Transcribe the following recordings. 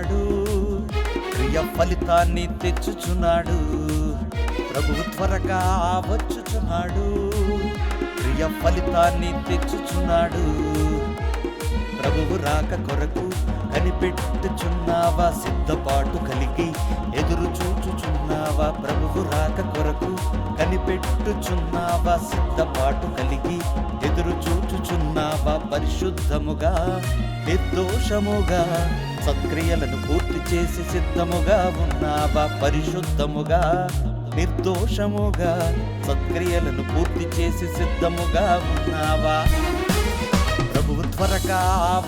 వచ్చుచున్నాడు క్రియ ఫలితాన్ని తెచ్చుచున్నాడు. ప్రభువు త్వరగా వచ్చుచున్నాడు. క్రియ ఫలితాన్ని తెచ్చుచున్నాడు. ప్రభువు రాక కొరకు కనిపెట్టుచున్నావా? సిద్ధపాటు కలిగి ఎదురు చూచుచున్నావా? ప్రభువు రాక కొరకు కనిపెట్టుచున్నావా? సిద్ధపాటు కలిగి ఎదురు చూచుచున్నావా? పరిశుద్ధముగా నిర్దోషముగా సత్క్రియలను పూర్తి చేసి సిద్ధముగా ఉన్నావా? పరిశుద్ధముగా నిర్దోషముగా సత్క్రియలను పూర్తి చేసి సిద్ధముగా ఉన్నావా? ప్రభువు త్వరగా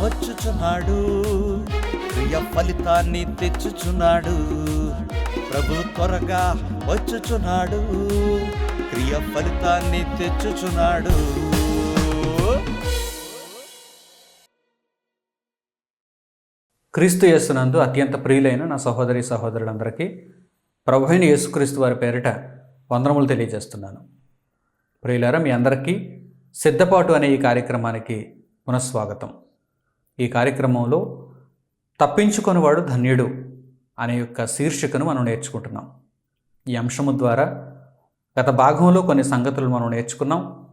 వచ్చుచున్నాడు. ప్రియ ఫలితాన్ని తెచ్చుచున్నాడు. ప్రభు త్వరగా వచ్చుచున్నాడు. క్రియ ఫలితాన్ని తెచ్చుచున్నాడు. క్రీస్తు యేసునందు అత్యంత ప్రియులైన నా సహోదరి సహోదరులందరికీ ప్రభు అయిన యేసుక్రీస్తు వారి పేరిట వందనములు తెలియజేస్తున్నాను. ప్రియులారా మీ అందరికీ సిద్ధపాటు అనే ఈ కార్యక్రమానికి పునఃస్వాగతం. ఈ కార్యక్రమంలో తప్పించుకొనివాడు ధన్యుడు అనే యొక్క శీర్షికను మనం నేర్చుకుంటున్నాం. ఈ అంశము ద్వారా గత భాగంలో కొన్ని సంగతులు మనం నేర్చుకున్నాం.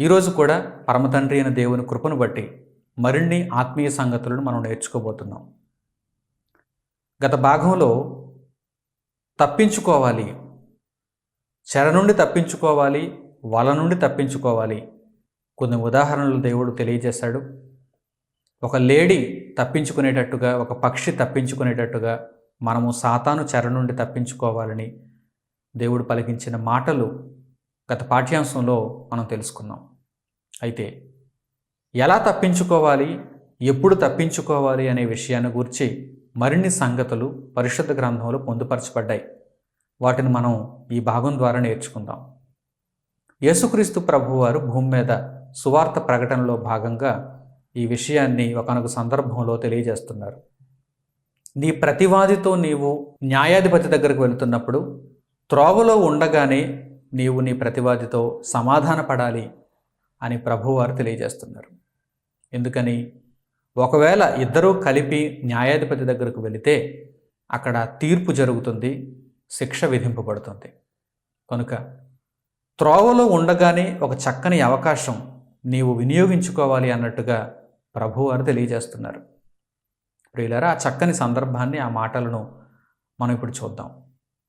ఈరోజు కూడా పరమతండ్రి అయిన దేవుని కృపను బట్టి మరిన్ని ఆత్మీయ సంగతులను మనం నేర్చుకోబోతున్నాం. గత భాగంలో తప్పించుకోవాలి చెర నుండి తప్పించుకోవాలి వల నుండి తప్పించుకోవాలి కొన్ని ఉదాహరణలు దేవుడు తెలియజేశాడు. ఒక లేడీ తప్పించుకునేటట్టుగా ఒక పక్షి తప్పించుకునేటట్టుగా మనము సాతాను చెర నుండి తప్పించుకోవాలని దేవుడు పలికించిన మాటలు గత పాఠ్యాంశంలో మనం తెలుసుకున్నాం. అయితే ఎలా తప్పించుకోవాలి ఎప్పుడు తప్పించుకోవాలి అనే విషయాన్ని గురించి మరిన్ని సంగతులు పరిశుద్ధ గ్రంథంలో పొందుపరచబడ్డాయి. వాటిని మనం ఈ భాగం ద్వారా నేర్చుకుందాం. యేసుక్రీస్తు ప్రభువారు భూమి మీద సువార్త ప్రకటనలో భాగంగా ఈ విషయాన్ని ఒకనొక సందర్భంలో తెలియజేస్తున్నారు. నీ ప్రతివాదితో నీవు న్యాయాధిపతి దగ్గరకు వెళుతున్నప్పుడు త్రోవలో ఉండగానే నీవు నీ ప్రతివాదితో సమాధానపడాలి అని ప్రభువారు తెలియజేస్తున్నారు. ఎందుకని? ఒకవేళ ఇద్దరూ కలిపి న్యాయాధిపతి దగ్గరకు వెళితే అక్కడ తీర్పు జరుగుతుంది శిక్ష విధింపబడుతుంది. కనుక త్రోవలో ఉండగానే ఒక చక్కని అవకాశం నీవు వినియోగించుకోవాలి అన్నట్టుగా ప్రభువారు తెలియజేస్తున్నారు. ప్రియులారా ఆ చక్కని సందర్భాన్ని ఆ మాటలను మనం ఇప్పుడు చూద్దాం.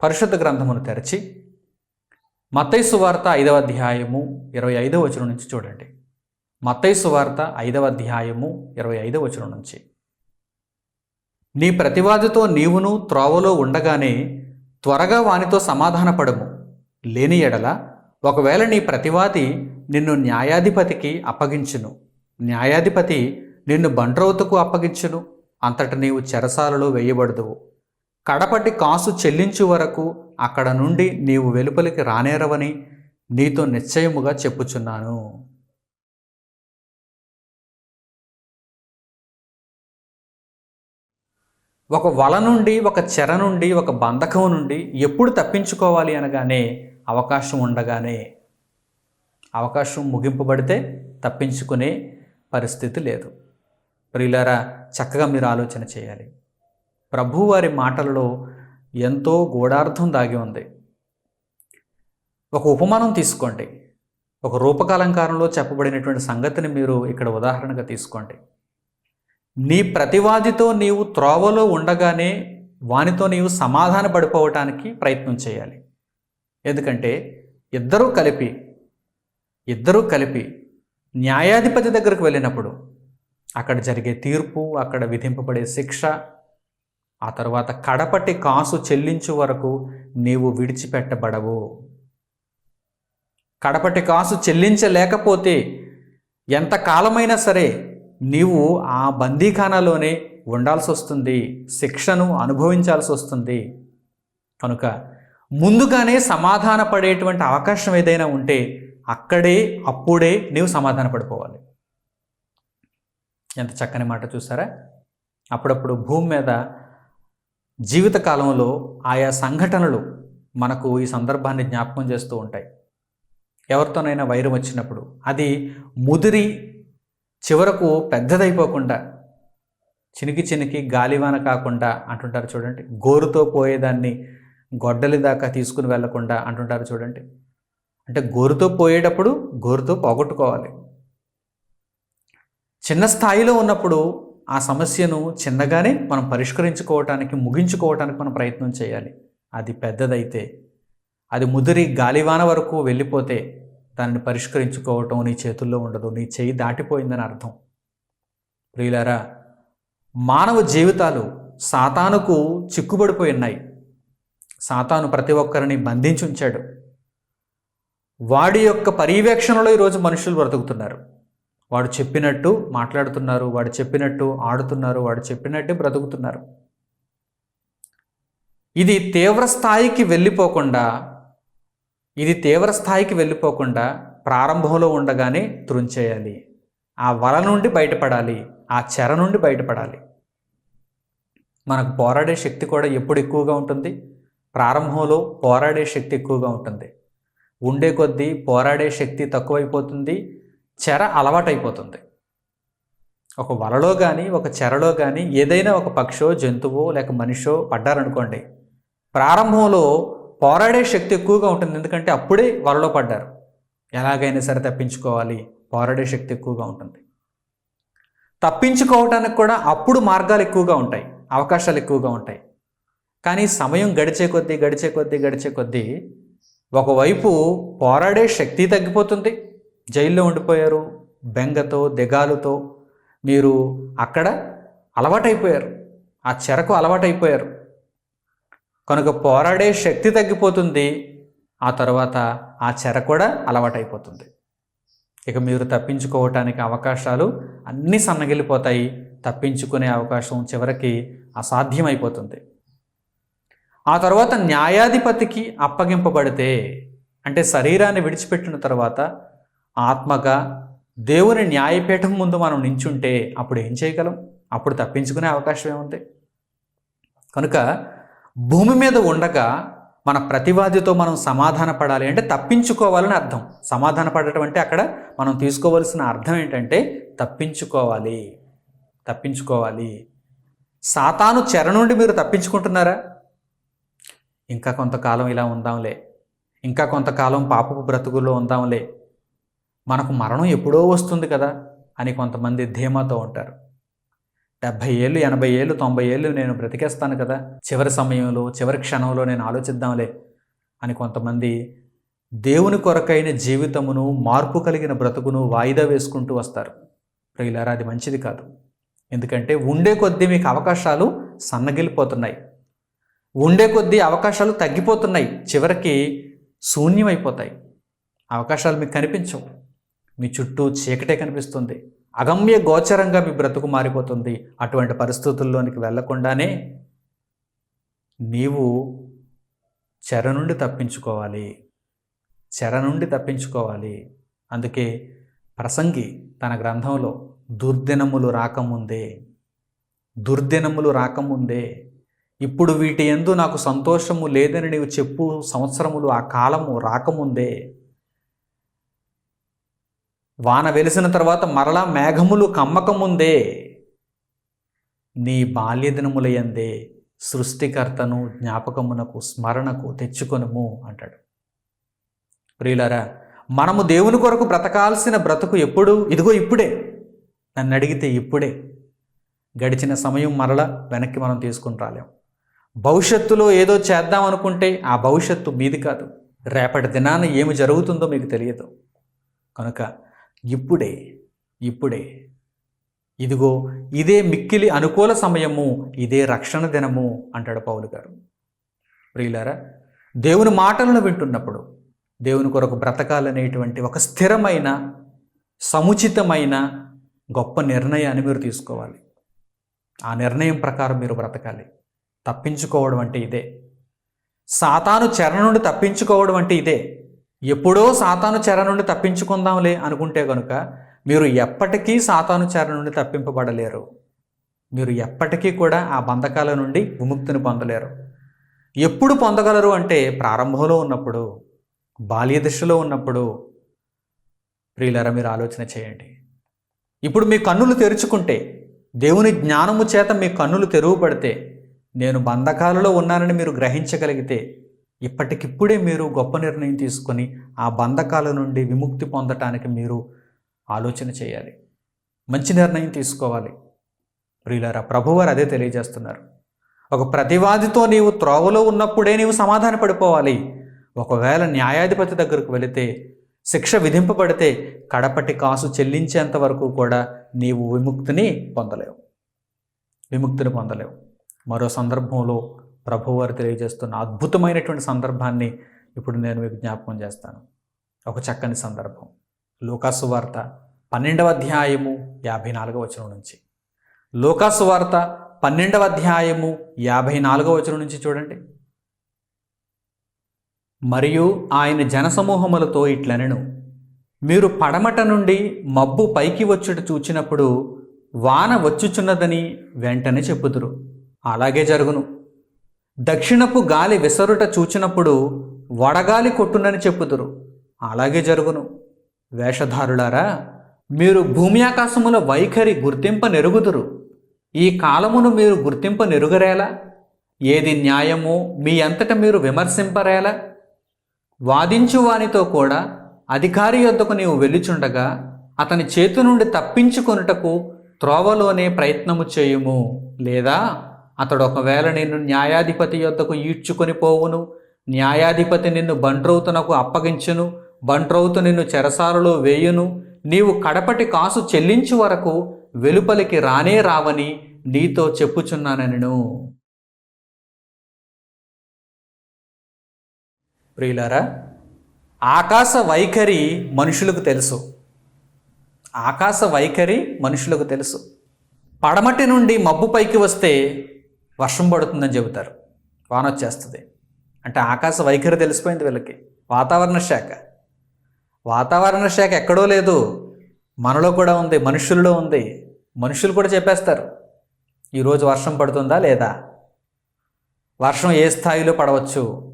పరిశుద్ధ గ్రంథమును తెరచి మత్తైసు వార్త ఐదవ అధ్యాయము ఇరవై ఐదవ వచనం నుంచి చూడండి. మత్తైసు వార్త ఐదవ అధ్యాయము ఇరవై ఐదవ వచనం నుంచి. నీ ప్రతివాదితో నీవును త్రోవలో ఉండగానే త్వరగా వానితో సమాధానపడము. లేని ఎడల ఒకవేళ నీ ప్రతివాది నిన్ను న్యాయాధిపతికి అప్పగించును. న్యాయాధిపతి నిన్ను బండ్రౌతుకు అప్పగించును. అంతట నీవు చెరసాలలో వేయబడదువు. కడపటి కాసు చెల్లించు వరకు అక్కడ నుండి నీవు వెలుపలికి రానేరవని నీతో నిశ్చయముగా చెప్పుచున్నాను. ఒక వల నుండి ఒక చెర నుండి ఒక బంధకం నుండి ఎప్పుడు తప్పించుకోవాలి అనగానే అవకాశం ఉండగానే అవకాశం ముగింపబడితే తప్పించుకునే పరిస్థితి లేదు. ప్రియులారా చక్కగా మీరు ఆలోచన చేయాలి. ప్రభువారి మాటలలో ఎంతో గూఢార్థం దాగి ఉంది. ఒక ఉపమానం తీసుకోండి. ఒక రూపకాలంకారంలో చెప్పబడినటువంటి సంగతిని మీరు ఇక్కడ ఉదాహరణగా తీసుకోండి. నీ ప్రతివాదితో నీవు త్రోవలో ఉండగానే వానితో నీవు సమాధాన పడిపోవటానికి ప్రయత్నం చేయాలి. ఎందుకంటే ఇద్దరూ కలిపి ఇద్దరూ కలిపి న్యాయాధిపతి దగ్గరకు వెళ్ళినప్పుడు అక్కడ జరిగే తీర్పు అక్కడ విధింపబడే శిక్ష ఆ తర్వాత కడపటి కాసు చెల్లించు వరకు నీవు విడిచిపెట్టబడవు. కడపటి కాసు చెల్లించలేకపోతే ఎంత కాలమైనా సరే నీవు ఆ బందీఖానాలోనే ఉండాల్సి వస్తుంది శిక్షను అనుభవించాల్సి వస్తుంది కనుక ముందుగానే సమాధాన పడేటువంటి అవకాశం ఏదైనా ఉంటే అక్కడే అప్పుడే నీవు సమాధాన పడిపోవాలి ఎంత చక్కని మాట చూసారా? అప్పుడప్పుడు భూమి మీద జీవితకాలంలో ఆయా సంఘటనలు మనకు ఈ సందర్భాన్ని జ్ఞాపకం చేస్తూ ఉంటాయి. ఎవరితోనైనా వైరం వచ్చినప్పుడు అది ముదిరి చివరకు పెద్దదైపోకుండా చినికి చినికి గాలివాన కాకుండా అంటుంటారు చూడండి గోరుతో పోయేదాన్ని గొడ్డలి దాకా తీసుకుని వెళ్ళకుండా అంటుంటారు చూడండి. అంటే గోరుతో పోయేటప్పుడు గోరుతో పోగొట్టుకోవాలి. చిన్న స్థాయిలో ఉన్నప్పుడు ఆ సమస్యను చిన్నగానే మనం పరిష్కరించుకోవటానికి ముగించుకోవటానికి మనం ప్రయత్నం చేయాలి. అది పెద్దదైతే అది ముదిరి గాలివాన వరకు వెళ్ళిపోతే దానిని పరిష్కరించుకోవటం నీ చేతుల్లో ఉండదు నీ చేయి దాటిపోయిందని అర్థం. ప్రియులారా మానవ జీవితాలు సాతానుకు చిక్కుబడిపోయి ఉన్నాయి. సాతాను ప్రతి ఒక్కరిని బంధించి ఉంచాడు. వాడి యొక్క పర్యవేక్షణలో ఈరోజు మనుషులు బ్రతుకుతున్నారు. వాడు చెప్పినట్టు మాట్లాడుతున్నారు వాడు చెప్పినట్టు ఆడుతున్నారు వాడు చెప్పినట్టే బ్రతుకుతున్నారు. ఇది తీవ్ర స్థాయికి వెళ్ళిపోకుండా ఇది తీవ్ర స్థాయికి వెళ్ళిపోకుండా ప్రారంభంలో ఉండగానే త్రుంచేయాలి. ఆ వల నుండి బయటపడాలి ఆ చెర నుండి బయటపడాలి. మనకు పోరాడే శక్తి కూడా ఎప్పుడు ఎక్కువగా ఉంటుంది? ప్రారంభంలో పోరాడే శక్తి ఎక్కువగా ఉంటుంది. ఉండే కొద్దీ పోరాడే శక్తి తక్కువైపోతుంది చెర అలవాటైపోతుంది. ఒక వలలో కానీ ఒక చెరలో కానీ ఏదైనా ఒక పక్షో జంతువో లేక మనిషో పడ్డారనుకోండి ప్రారంభంలో పోరాడే శక్తి ఎక్కువగా ఉంటుంది. ఎందుకంటే అప్పుడే వలలో పడ్డారు. ఎలాగైనా సరే తప్పించుకోవాలి పోరాడే శక్తి ఎక్కువగా ఉంటుంది. తప్పించుకోవటానికి కూడా అప్పుడు మార్గాలు ఎక్కువగా ఉంటాయి అవకాశాలు ఎక్కువగా ఉంటాయి. కానీ సమయం గడిచే కొద్దీ గడిచే కొద్దీ గడిచే కొద్దీ ఒకవైపు పోరాడే శక్తి తగ్గిపోతుంది. జైల్లో ఉండిపోయారు. బెంగతో దిగాలుతో మీరు అక్కడ అలవాటైపోయారు. ఆ చెరకు అలవాటైపోయారు. కనుక పోరాడే శక్తి తగ్గిపోతుంది. ఆ తర్వాత ఆ చెర కూడా అలవాటైపోతుంది. ఇక మీరు తప్పించుకోవటానికి అవకాశాలు అన్నీ సన్నగిలిపోతాయి. తప్పించుకునే అవకాశం చివరికి అసాధ్యమైపోతుంది. ఆ తర్వాత న్యాయాధిపతికి అప్పగింపబడితే అంటే శరీరాన్ని విడిచిపెట్టిన తర్వాత ఆత్మగా దేవుని న్యాయపీఠం ముందు మనం నించుంటే అప్పుడు ఏం చేయగలం? అప్పుడు తప్పించుకునే అవకాశం ఏముంది? కనుక భూమి మీద ఉండగా మన ప్రతివాదితో మనం సమాధాన పడాలి అంటే తప్పించుకోవాలని అర్థం. సమాధాన పడటం అంటే అక్కడ మనం తీసుకోవాల్సిన అర్థం ఏంటంటే తప్పించుకోవాలి. తప్పించుకోవాలి. సాతాను చెర నుండి మీరు తప్పించుకుంటున్నారా? ఇంకా కొంతకాలం ఇలా ఉందాంలే. ఇంకా కొంతకాలం పాపపు బ్రతుకుల్లో ఉందాంలే. మనకు మరణం ఎప్పుడో వస్తుంది కదా అని కొంతమంది ధీమాతో ఉంటారు. డెబ్భై ఏళ్ళు ఎనభై ఏళ్ళు తొంభై ఏళ్ళు నేను బ్రతికేస్తాను కదా. చివరి సమయంలో చివరి క్షణంలో నేను ఆలోచిద్దాంలే అని కొంతమంది దేవుని కొరకైన జీవితమును మార్పు కలిగిన బ్రతుకును వాయిదా వేసుకుంటూ వస్తారు. ప్రియులారా అది మంచిది కాదు. ఎందుకంటే ఉండే కొద్దీ మీకు అవకాశాలు సన్నగిలిపోతున్నాయి. ఉండే కొద్దీ అవకాశాలు తగ్గిపోతున్నాయి. చివరికి శూన్యమైపోతాయి. అవకాశాలు మీకు కనిపించవు. మీ చుట్టూ చీకటే కనిపిస్తుంది. అగమ్య గోచరంగా మీ బ్రతుకు మారిపోతుంది. అటువంటి పరిస్థితుల్లోనికి వెళ్ళకుండానే నీవు చెర నుండి తప్పించుకోవాలి. చెర నుండి తప్పించుకోవాలి. అందుకే ప్రసంగి తన గ్రంథంలో దుర్దినములు రాకముందే దుర్దినములు రాకముందే ఇప్పుడు వీటి ఎందు నాకు సంతోషము లేదని నీవు చెప్పు సంవత్సరములు ఆ కాలము రాకముందే. వాన వెలిసిన తర్వాత మరలా మేఘములు కమ్మకముందే. నీ బాల్యదినములయందే సృష్టికర్తను జ్ఞాపకమునకు స్మరణకు తెచ్చుకొనుము అంటాడు. ప్రియులారా మనము దేవుని కొరకు బ్రతకాల్సిన బ్రతుకు ఎప్పుడు? ఇదిగో ఇప్పుడే. నన్ను అడిగితే ఇప్పుడే. గడిచిన సమయం మరల వెనక్కి మనం తీసుకుని రాలేం. భవిష్యత్తులో ఏదో చేద్దాం అనుకుంటే ఆ భవిష్యత్తు మీది కాదు. రేపటి దినాన ఏమి జరుగుతుందో మీకు తెలియదు. కనుక ఇప్పుడే ఇప్పుడే ఇదిగో ఇదే మిక్కిలి అనుకూల సమయము ఇదే రక్షణ దినము అంటాడు పౌలు గారు. ప్రియులారా దేవుని మాటలను వింటున్నప్పుడు దేవుని కొరకు బ్రతకాలనేటువంటి ఒక స్థిరమైన సముచితమైన గొప్ప నిర్ణయాన్ని మీరు తీసుకోవాలి. ఆ నిర్ణయం ప్రకారం మీరు బ్రతకాలి. తప్పించుకోవడం అంటే ఇదే. సాతాను చెర నుండి తప్పించుకోవడం అంటే ఇదే. ఎప్పుడో సాతాను చెర నుండి తప్పించుకుందాంలే అనుకుంటే కనుక మీరు ఎప్పటికీ సాతాను చెర నుండి తప్పింపబడలేరు. మీరు ఎప్పటికీ కూడా ఆ బంధకాల నుండి విముక్తిని పొందలేరు. ఎప్పుడు పొందగలరు అంటే ప్రారంభంలో ఉన్నప్పుడు బాల్య దశలో ఉన్నప్పుడు. ప్రియులరా మీరు ఆలోచన చేయండి. ఇప్పుడు మీ కన్నులు తెరుచుకుంటే దేవుని జ్ఞానము చేత మీ కన్నులు తెరువబడితే నేను బంధకాలలో ఉన్నానని మీరు గ్రహించగలిగితే ఇప్పటికిప్పుడే మీరు గొప్ప నిర్ణయం తీసుకొని ఆ బంధకాల నుండి విముక్తి పొందటానికి మీరు ఆలోచన చేయాలి. మంచి నిర్ణయం తీసుకోవాలి. ప్రియులారా ప్రభువారు అదే తెలియజేస్తున్నారు. ఒక ప్రతివాదితో నీవు త్రోవలో ఉన్నప్పుడే నీవు సమాధాన పడిపోవాలి. ఒకవేళ న్యాయాధిపతి దగ్గరకు వెళితే శిక్ష విధింపబడితే కడపటి కాసు చెల్లించేంత వరకు కూడా నీవు విముక్తిని పొందలేవు. విముక్తిని పొందలేవు. మరో సందర్భంలో ప్రభువారు తెలియజేస్తున్న అద్భుతమైనటువంటి సందర్భాన్ని ఇప్పుడు నేను మీకు జ్ఞాపకం చేస్తాను. ఒక చక్కని సందర్భం. లోకాసు వార్త పన్నెండవ అధ్యాయము యాభై నాలుగవ వచనం నుంచి. లోకాసు వార్త పన్నెండవ అధ్యాయము యాభై నాలుగవ వచనం నుంచి చూడండి. మరియు ఆయన జనసమూహములతో ఇట్లనెను మీరు పడమట నుండి మబ్బు పైకి వచ్చుట చూచినప్పుడు వాన వచ్చుచున్నదని వెంటనే చెప్పుదురు. అలాగే జరుగును. దక్షిణపు గాలి విసరుట చూచినప్పుడు వడగాలి కొట్టునని చెప్పుదురు. అలాగే జరుగును. వేషధారులారా మీరు భూమి ఆకాశముల వైఖరి గుర్తింప నెరుగుదురు. ఈ కాలమును మీరు గుర్తింప నెరుగరేలా? ఏది న్యాయమో మీ అంతట మీరు విమర్శింపరేలా? వాదించు వానితో కూడా అధికారి యొద్దకు నీవు వెళ్ళుచుండగా అతని చేతి నుండి తప్పించుకొనుటకు త్రోవలోనే ప్రయత్నము చేయుము లేదా? అతడు ఒకవేళ నిన్ను న్యాయాధిపతి యొద్దకు ఈడ్చుకొని పోవును న్యాయాధిపతి నిన్ను బంట్రౌతునకు అప్పగించును బంట్రౌతు నిన్ను చెరసాలలో వేయును నీవు కడపటి కాసు చెల్లించు వరకు వెలుపలికి రానే రావని నీతో చెప్పుచున్నానను ప్రియులారా ఆకాశ వైఖరి మనుషులకు తెలుసు. ఆకాశ వైఖరి మనుషులకు తెలుసు. పడమటి నుండి మబ్బు పైకి వస్తే వర్షం పడుతుందని చెబుతారు. వాన వచ్చేస్తుంది అంటే ఆకాశ వైఖరి తెలిసిపోయింది వీళ్ళకి. వాతావరణ శాఖ. వాతావరణ శాఖ ఎక్కడో లేదు. మనలో కూడా ఉంది. మనుషుల్లో ఉంది. మనుషులు కూడా చెప్పేస్తారు. ఈరోజు వర్షం పడుతుందా లేదా? వర్షం ఏ స్థాయిలో పడవచ్చు?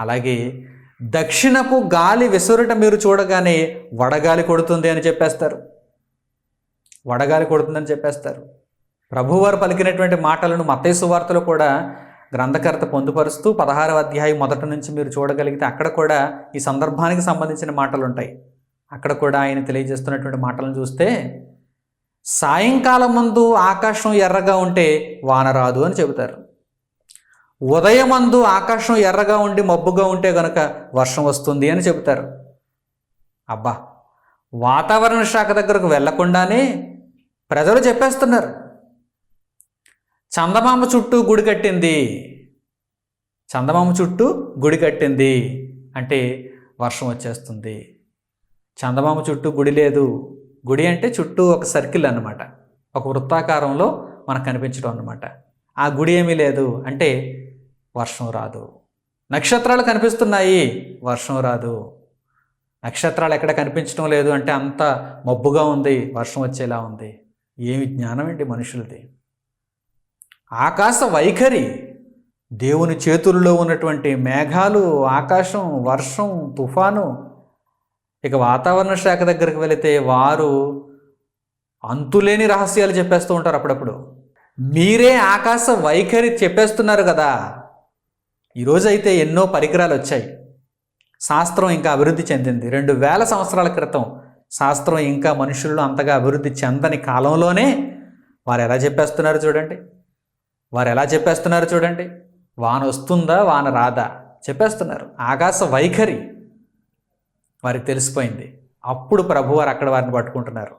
అలాగే దక్షిణపు గాలి విసురుట మీరు చూడగానే వడగాలి కొడుతుంది అని చెప్పేస్తారు. వడగాలి కొడుతుందని చెప్పేస్తారు. ప్రభువారు పలికినటువంటి మాటలను మతేసు వార్తలు కూడా గ్రంథకర్త పొందుపరుస్తూ పదహారవ అధ్యాయం మొదటి నుంచి మీరు చూడగలిగితే అక్కడ కూడా ఈ సందర్భానికి సంబంధించిన మాటలు ఉంటాయి అక్కడ కూడా ఆయన తెలియజేస్తున్నటువంటి మాటలను చూస్తే సాయంకాలం ముందు ఆకాశం ఎర్రగా ఉంటే వాన రాదు అని చెబుతారు. ఉదయమందు ఆకాశం ఎర్రగా ఉండి మబ్బుగా ఉంటే గనుక వర్షం వస్తుంది అని చెబుతారు. అబ్బా! వాతావరణ శాఖ దగ్గరకు వెళ్ళకుండానే ప్రజలు చెప్పేస్తున్నారు. చందమామ చుట్టూ గుడి కట్టింది. చందమామ చుట్టూ గుడి కట్టింది అంటే వర్షం వచ్చేస్తుంది. చందమామ చుట్టూ గుడి లేదు. గుడి అంటే చుట్టూ ఒక సర్కిల్ అన్నమాట. ఒక వృత్తాకారంలో మనకు కనిపించడం అనమాట ఆ గుడి ఏమీ లేదు అంటే వర్షం రాదు. నక్షత్రాలు కనిపిస్తున్నాయి వర్షం రాదు. నక్షత్రాలు ఎక్కడ కనిపించడం లేదు అంటే అంత మబ్బుగా ఉంది వర్షం వచ్చేలా ఉంది. ఏమి జ్ఞానం ఏంటి మనుషులది. ఆకాశ వైఖరి. దేవుని చేతుల్లో ఉన్నటువంటి మేఘాలు ఆకాశం వర్షం తుఫాను. ఇక వాతావరణ శాఖ దగ్గరికి వెళితే వారు అంతులేని రహస్యాలు చెప్పేస్తూ ఉంటారు అప్పుడప్పుడు. మీరే ఆకాశ వైఖరి చెప్పేస్తున్నారు కదా. ఈరోజు అయితే ఎన్నో పరికరాలు వచ్చాయి. శాస్త్రం ఇంకా అభివృద్ధి చెందింది. రెండు వేల సంవత్సరాల క్రితం శాస్త్రం ఇంకా మనుషుల్లో అంతగా అభివృద్ధి చెందని కాలంలోనే వారు ఎలా చెప్పేస్తున్నారు చూడండి. వారు ఎలా చెప్పేస్తున్నారు చూడండి? వాన వస్తుందా వాన రాదా? చెప్పేస్తున్నారు. ఆకాశ వైఖరి వారికి తెలిసిపోయింది. అప్పుడు ప్రభువారు అక్కడ వారిని పట్టుకుంటున్నారు.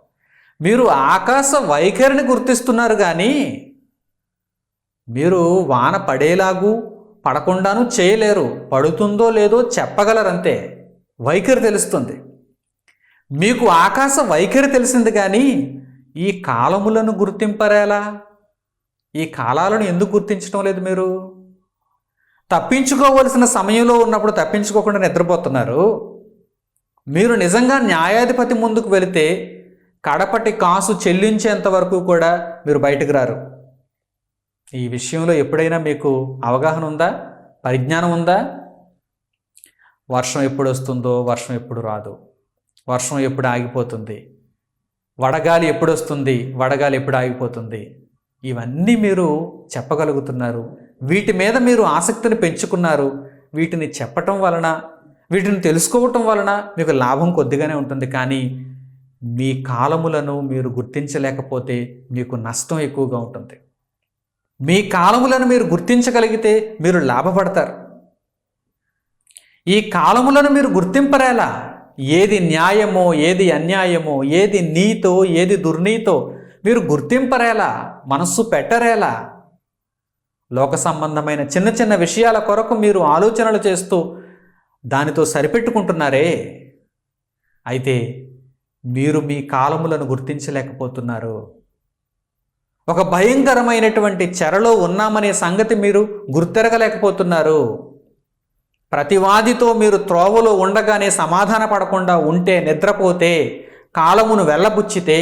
మీరు ఆకాశ వైఖరిని గుర్తిస్తున్నారు కానీ మీరు వాన పడేలాగూ పడకుండాను చేయలేరు. పడుతుందో లేదో చెప్పగలరంతే. వైఖరి తెలుస్తుంది. మీకు ఆకాశ వైఖరి తెలిసింది కానీ ఈ కాలములను గుర్తింపరేలా? ఈ కాలాలను ఎందుకు గుర్తించడం లేదు మీరు? తప్పించుకోవలసిన సమయంలో ఉన్నప్పుడు తప్పించుకోకుండా నిద్రపోతున్నారు. మీరు నిజంగా న్యాయాధిపతి ముందుకు వెళితే కడపటి కాసు చెల్లించేంత వరకు కూడా మీరు బయటకు రారు. ఈ విషయంలో ఎప్పుడైనా మీకు అవగాహన ఉందా? పరిజ్ఞానం ఉందా? వర్షం ఎప్పుడు వస్తుందో వర్షం ఎప్పుడు రాదు. వర్షం ఎప్పుడు ఆగిపోతుంది? వడగాలి ఎప్పుడు వస్తుంది? వడగాలి ఎప్పుడు ఆగిపోతుంది? ఇవన్నీ మీరు చెప్పగలుగుతున్నారు. వీటి మీద మీరు ఆసక్తిని పెంచుకున్నారు. వీటిని చెప్పటం వలన వీటిని తెలుసుకోవటం వలన మీకు లాభం కొద్దిగానే ఉంటుంది. కానీ మీ కాలములను మీరు గుర్తించలేకపోతే మీకు నష్టం ఎక్కువగా ఉంటుంది. మీ కాలములను మీరు గుర్తించగలిగితే మీరు లాభపడతారు. ఈ కాలములను మీరు గుర్తింపరేలా ఏది న్యాయమో ఏది అన్యాయమో ఏది నీతో ఏది దుర్నీతో మీరు గుర్తింపరేలా మనస్సు పెట్టరేలా లోక సంబంధమైన చిన్న చిన్న విషయాల కొరకు మీరు ఆలోచనలు చేస్తూ దానితో సరిపెట్టుకుంటున్నారే? అయితే మీరు మీ కాలములను గుర్తించలేకపోతున్నారు. ఒక భయంకరమైనటువంటి చెరలో ఉన్నామనే సంగతి మీరు గుర్తెరగలేకపోతున్నారు. ప్రతివాదితో మీరు త్రోవలో ఉండగానే సమాధాన పడకుండా ఉంటే నిద్రపోతే కాలమును వెళ్ళబుచ్చితే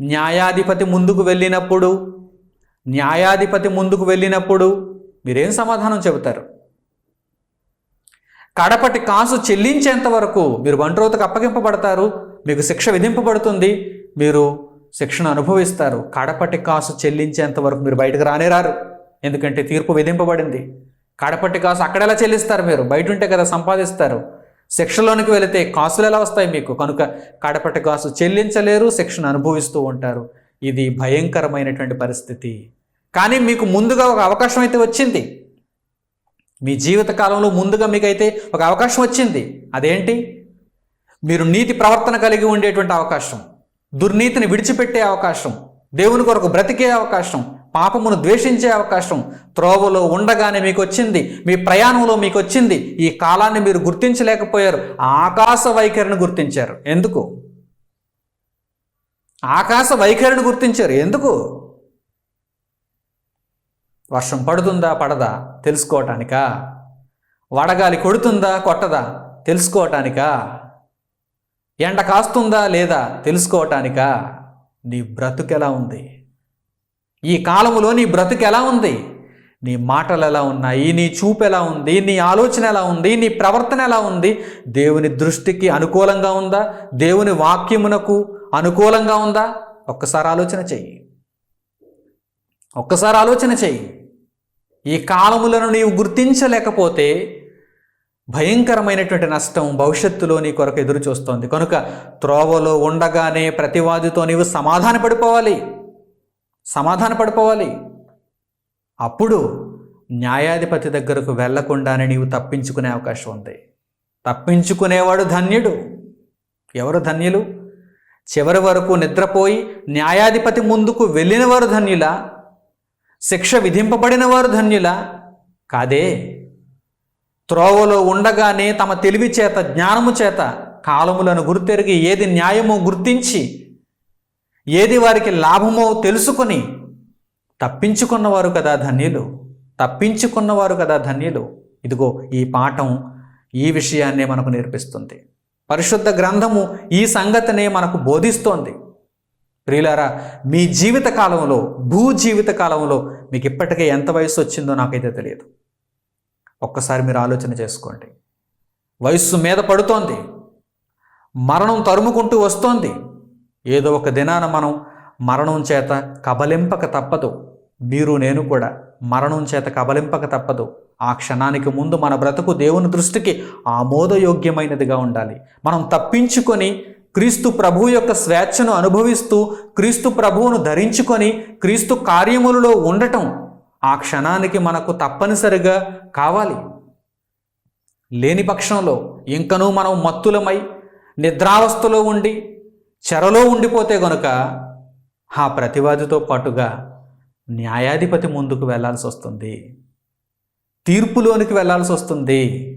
న్యాయాధిపతి ముందుకు వెళ్ళినప్పుడు న్యాయాధిపతి ముందుకు వెళ్ళినప్పుడు మీరేం సమాధానం చెబుతారు? కడపటి కాసు చెల్లించేంత వరకు మీరు బంట్రోతకు అప్పగింపబడతారు మీకు శిక్ష విధింపబడుతుంది మీరు శిక్షను అనుభవిస్తారు. కడపటి కాసు చెల్లించేంత వరకు మీరు బయటకు రానేరారు ఎందుకంటే తీర్పు విధింపబడింది. కడపటి కాసు అక్కడ ఎలా చెల్లిస్తారు మీరు? బయట ఉంటే కదా సంపాదిస్తారు. శిక్షలోనికి వెళితే కాసులు ఎలా వస్తాయి మీకు? కనుక కడపటి కాసు చెల్లించలేరు శిక్షను అనుభవిస్తూ ఉంటారు. ఇది భయంకరమైనటువంటి పరిస్థితి. కానీ మీకు ముందుగా ఒక అవకాశం అయితే వచ్చింది. మీ జీవిత కాలంలో ముందుగా మీకైతే ఒక అవకాశం వచ్చింది. అదేంటి? మీరు నీతి ప్రవర్తన కలిగి ఉండేటువంటి అవకాశం. దుర్నీతిని విడిచిపెట్టే అవకాశం. దేవుని కొరకు బ్రతికే అవకాశం. పాపమును ద్వేషించే అవకాశం త్రోవలో ఉండగానే మీకు వచ్చింది మీ ప్రయాణంలో మీకు వచ్చింది ఈ కాలాన్ని మీరు గుర్తించలేకపోయారు ఆకాశ వైఖరిని గుర్తించారు. ఎందుకు? ఆకాశ వైఖరిని గుర్తించారు. ఎందుకు? వర్షం పడుతుందా పడదా? తెలుసుకోవటానికా? వడగాలి కొడుతుందా కొట్టదా? తెలుసుకోవటానికా? ఎండ కాస్తుందా లేదా? తెలుసుకోవటానికా? నీ బ్రతుకెలా ఉంది? ఈ కాలములో నీ బ్రతుకు ఎలా ఉంది? నీ మాటలు ఎలా ఉన్నాయి? నీ చూపు ఎలా ఉంది? నీ ఆలోచన ఎలా ఉంది? నీ ప్రవర్తన ఎలా ఉంది? దేవుని దృష్టికి అనుకూలంగా ఉందా? దేవుని వాక్యమునకు అనుకూలంగా ఉందా? ఒక్కసారి ఆలోచన చెయ్యి. ఒక్కసారి ఆలోచన చెయ్యి. ఈ కాలములను నీవు గుర్తించలేకపోతే భయంకరమైనటువంటి నష్టం భవిష్యత్తులో నీ కొరకు ఎదురు చూస్తోంది కనుక త్రోవలో ఉండగానే ప్రతివాదితో నీవు సమాధాన పడిపోవాలి సమాధాన పడిపోవాలి. అప్పుడు న్యాయాధిపతి దగ్గరకు వెళ్ళకుండానే నీవు తప్పించుకునే అవకాశం ఉంది. తప్పించుకునేవాడు ధన్యుడు. ఎవరు ధన్యులు? చివరి వరకు నిద్రపోయి న్యాయాధిపతి ముందుకు వెళ్ళిన వారు ధన్యులా? శిక్ష విధింపబడిన వారు ధన్యులా? కాదే. త్రోవలో ఉండగానే తమ తెలివి చేత జ్ఞానము చేత కాలములను గుర్తెరిగి ఏది న్యాయమో గుర్తించి ఏది వారికి లాభమో తెలుసుకొని తప్పించుకున్నవారు కదా ధన్యులు తప్పించుకున్నవారు కదా ధన్యులు. ఇదిగో ఈ పాఠం ఈ విషయాన్నే మనకు నేర్పిస్తుంది. పరిశుద్ధ గ్రంథము ఈ సంగతినే మనకు బోధిస్తోంది. ప్రియులారా మీ జీవిత కాలంలో భూ జీవిత కాలంలో మీకు ఇప్పటికే ఎంత వయసు వచ్చిందో నాకైతే తెలియదు. ఒక్కసారి మీరు ఆలోచన చేసుకోండి. వయస్సు మీద పడుతోంది. మరణం తరుముకుంటూ వస్తోంది. ఏదో ఒక దినాన మనం మరణం చేత కబలింపక తప్పదు. మీరు నేను కూడా మరణం చేత కబలింపక తప్పదు. ఆ క్షణానికి ముందు మన బ్రతుకు దేవుని దృష్టికి ఆమోదయోగ్యమైనదిగా ఉండాలి. మనం తప్పించుకొని క్రీస్తు ప్రభు యొక్క స్వేచ్ఛను అనుభవిస్తూ క్రీస్తు ప్రభువును ధరించుకొని క్రీస్తు కార్యములలో ఉండటం ఆ క్షణానికి మనకు తప్పనిసరిగా కావాలి. లేని పక్షంలో ఇంకనూ మనం మత్తులమై నిద్రావస్థలో ఉండి చెరలో ఉండిపోతే గనుక ఆ ప్రతివాదితో పాటుగా న్యాయాధిపతి ముందుకు వెళ్ళాల్సి వస్తుంది. తీర్పులోనికి వెళ్ళాల్సి వస్తుంది.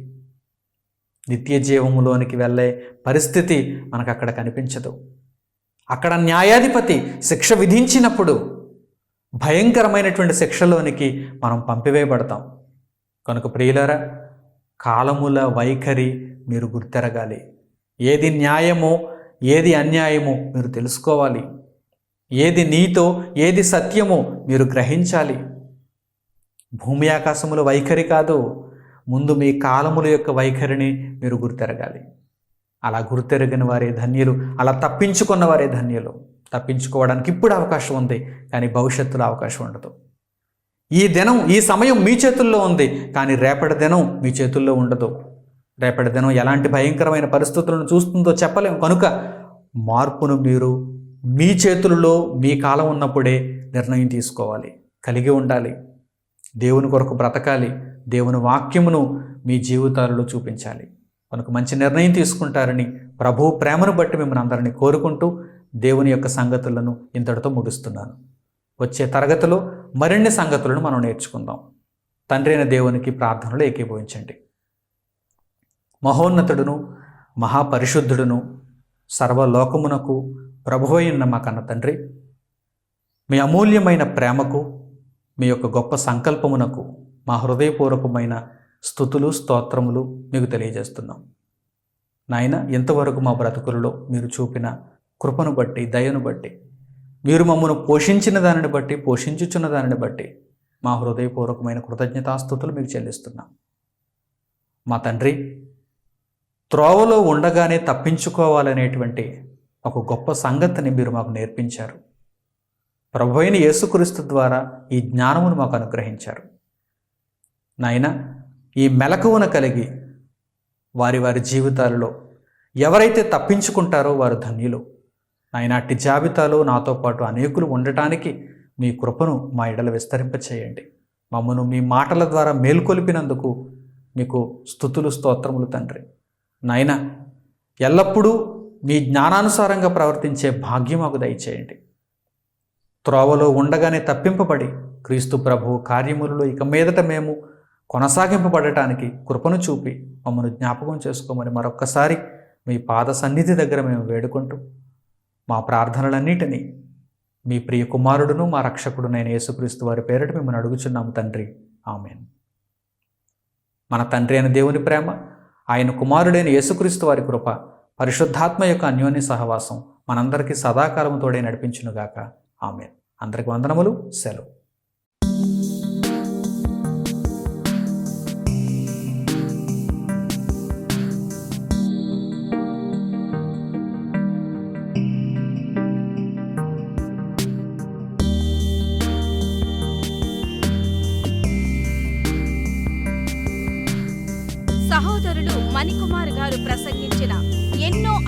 నిత్య జీవములోనికి వెళ్ళే పరిస్థితి మనకు అక్కడ కనిపించదు. అక్కడ న్యాయాధిపతి శిక్ష విధించినప్పుడు భయంకరమైనటువంటి శిక్షలోనికి మనం పంపివేయబడతాం. కనుక ప్రియులరా కాలముల వైఖరి మీరు గుర్తెరగాలి. ఏది న్యాయమో ఏది అన్యాయమో మీరు తెలుసుకోవాలి. ఏది నీతో ఏది సత్యమో మీరు గ్రహించాలి. భూమి ఆకాశముల వైఖరి కాదు ముందు మీ కాలముల యొక్క వైఖరిని మీరు గుర్తెరగాలి. అలా గుర్తెరగిన వారే ధన్యులు అలా తప్పించుకున్న వారే ధన్యులు. తప్పించుకోవడానికి ఇప్పుడు అవకాశం ఉంది కానీ భవిష్యత్తులో అవకాశం ఉండదు. ఈ దినం ఈ సమయం మీ చేతుల్లో ఉంది కానీ రేపటి దినం మీ చేతుల్లో ఉండదు. రేపటి దినం ఎలాంటి భయంకరమైన పరిస్థితులను చూస్తుందో చెప్పలేము కనుక మార్పును మీరు మీ చేతులలో మీ కాలం ఉన్నప్పుడే నిర్ణయం తీసుకోవాలి. కలిగి ఉండాలి. దేవుని కొరకు బ్రతకాలి. దేవుని వాక్యమును మీ జీవితాలలో చూపించాలి. కనుక మంచి నిర్ణయం తీసుకుంటారని ప్రభు ప్రేమను బట్టి మిమ్మల్ని అందరినీ కోరుకుంటూ దేవుని యొక్క సంగతులను ఇంతటితో ముగిస్తున్నాను వచ్చే తరగతిలో మరిన్ని సంగతులను మనం నేర్చుకుందాం. తండ్రి అయిన దేవునికి ప్రార్థనలు ఏకీభవించండి. మహోన్నతుడును మహాపరిశుద్ధుడును సర్వలోకమునకు ప్రభువైన మా కన్న తండ్రి. మీ అమూల్యమైన ప్రేమకు మీ యొక్క గొప్ప సంకల్పమునకు మా హృదయపూర్వకమైన స్థుతులు స్తోత్రములు మీకు తెలియజేస్తున్నాం. నాయన ఇంతవరకు మా బ్రతుకులలో మీరు చూపిన కృపను బట్టి దయను బట్టి మీరు మమ్మను పోషించిన దానిని బట్టి పోషించుచున్న దానిని బట్టి మా హృదయపూర్వకమైన కృతజ్ఞతాస్థుతులు మీకు చెల్లిస్తున్నాం. మా తండ్రి త్రోవలో ఉండగానే తప్పించుకోవాలనేటువంటి ఒక గొప్ప సంగతిని మీరు మాకు నేర్పించారు. ప్రభు అయిన యేసుక్రీస్తు ద్వారా ఈ జ్ఞానమును మాకు అనుగ్రహించారు. నాయన ఈ మెలకువను కలిగి వారి వారి జీవితాలలో ఎవరైతే తప్పించుకుంటారో వారు ధన్యులు. నాయనాటి అట్టి జాబితాలో నాతో పాటు అనేకులు ఉండటానికి మీ కృపను మా ఇడలు విస్తరింపచేయండి. మమ్మను మీ మాటల ద్వారా మేల్కొలిపినందుకు మీకు స్థుతులు స్తోత్రములు తండ్రి. నాయన ఎల్లప్పుడూ మీ జ్ఞానానుసారంగా ప్రవర్తించే భాగ్యం మాకు దయచేయండి. త్రోవలో ఉండగానే తప్పింపబడి క్రీస్తు ప్రభు కార్యములలో ఇక మీదట మేము కొనసాగింపబడటానికి కృపను చూపి మమ్మను జ్ఞాపకం చేసుకోమని మరొక్కసారి మీ పాద సన్నిధి దగ్గర మేము వేడుకుంటూ మా ప్రార్థనలన్నిటినీ మీ ప్రియ కుమారుడును మా రక్షకుడునైన యేసుక్రీస్తు వారి పేరిట మిమ్మల్ని అడుగుచున్నాము తండ్రి. ఆమెన్. మన తండ్రి అయిన దేవుని ప్రేమ ఆయన కుమారుడైన యేసుక్రీస్తు వారి కృప పరిశుద్ధాత్మ యొక్క అన్యోన్య సహవాసం మనందరికీ సదాకాలము తోడే నడిపించునుగాక. ఆమె అందరికి వందనములు సెలవు.